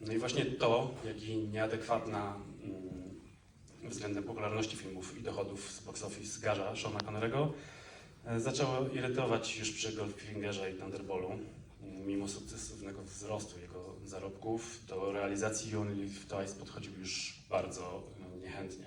No i właśnie to, jak i nieadekwatna mm, względem popularności filmów i dochodów z box office garza Shona Connerego e, zaczęło irytować już przy Goldfingerze i Thunderballu. Mm, Mimo sukcesywnego wzrostu jego zarobków, do realizacji Only Live Twice podchodził już bardzo e, niechętnie.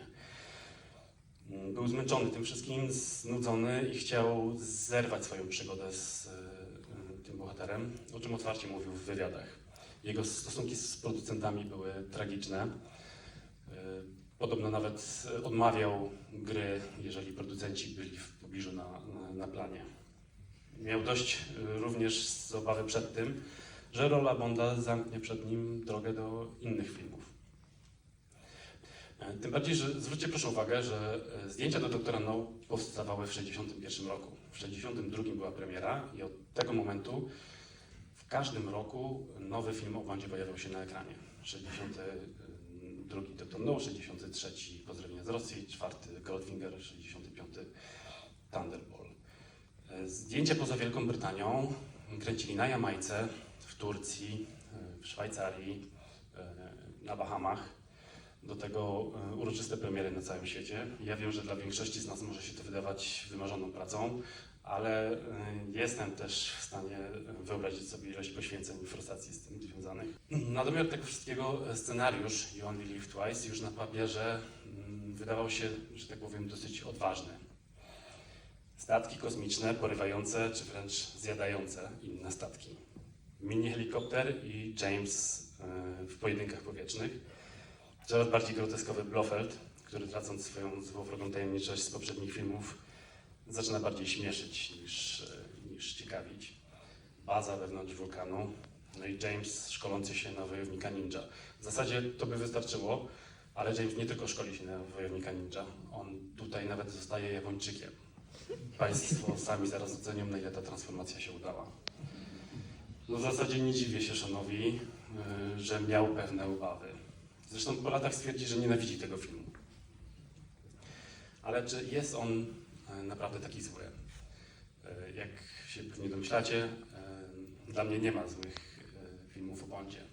Mm, Był zmęczony tym wszystkim, znudzony i chciał zerwać swoją przygodę z e, tym bohaterem, o czym otwarcie mówił w wywiadach. Jego stosunki z producentami były tragiczne. E, Podobno nawet odmawiał gry, jeżeli producenci byli w pobliżu na, na, planie. Miał dość e, również z obawy przed tym, że rola Bonda zamknie przed nim drogę do innych filmów. E, Tym bardziej, że zwróćcie proszę uwagę, że zdjęcia do Doktora No powstawały w 1961 roku. W 1962 była premiera i od tego momentu każdym roku nowy film o Bondzie pojawiał się na ekranie. 62 Doktor No, 63 Pozdrowienia z Rosji, 4 Goldfinger, 65 Thunderball. E, Zdjęcia poza Wielką Brytanią kręcili na Jamajce, w Turcji, e, w Szwajcarii, e, na Bahamach. Do tego uroczyste premiery na całym świecie. Ja wiem, że dla większości z nas może się to wydawać wymarzoną pracą, ale e, jestem też w stanie wyobrazić sobie ilość poświęceń i frustracji z tym związanych. Na domiar tego wszystkiego e, scenariusz You Only Live Twice już na papierze mm, wydawał się, że tak powiem, dosyć odważny. Statki kosmiczne porywające czy wręcz zjadające inne statki. Mini helikopter i James e, w pojedynkach powietrznych. Coraz bardziej groteskowy Blofeld, który tracąc swoją złowrogą tajemniczość z poprzednich filmów, zaczyna bardziej śmieszyć niż, e, niż ciekawić. Baza wewnątrz wulkanu, no i James szkolący się na wojownika ninja. W zasadzie to by wystarczyło, ale James nie tylko szkoli się na wojownika ninja, on tutaj nawet zostaje Japończykiem. Państwo sami zaraz ocenią, na ile ta transformacja się udała. No w zasadzie nie dziwię się Szonowi, y, że miał pewne obawy. Zresztą po latach stwierdzi, że nienawidzi tego filmu. Ale czy jest on naprawdę taki zły? Y, Jak się pewnie domyślacie, y, dla mnie nie ma złych y, filmów o Bondzie.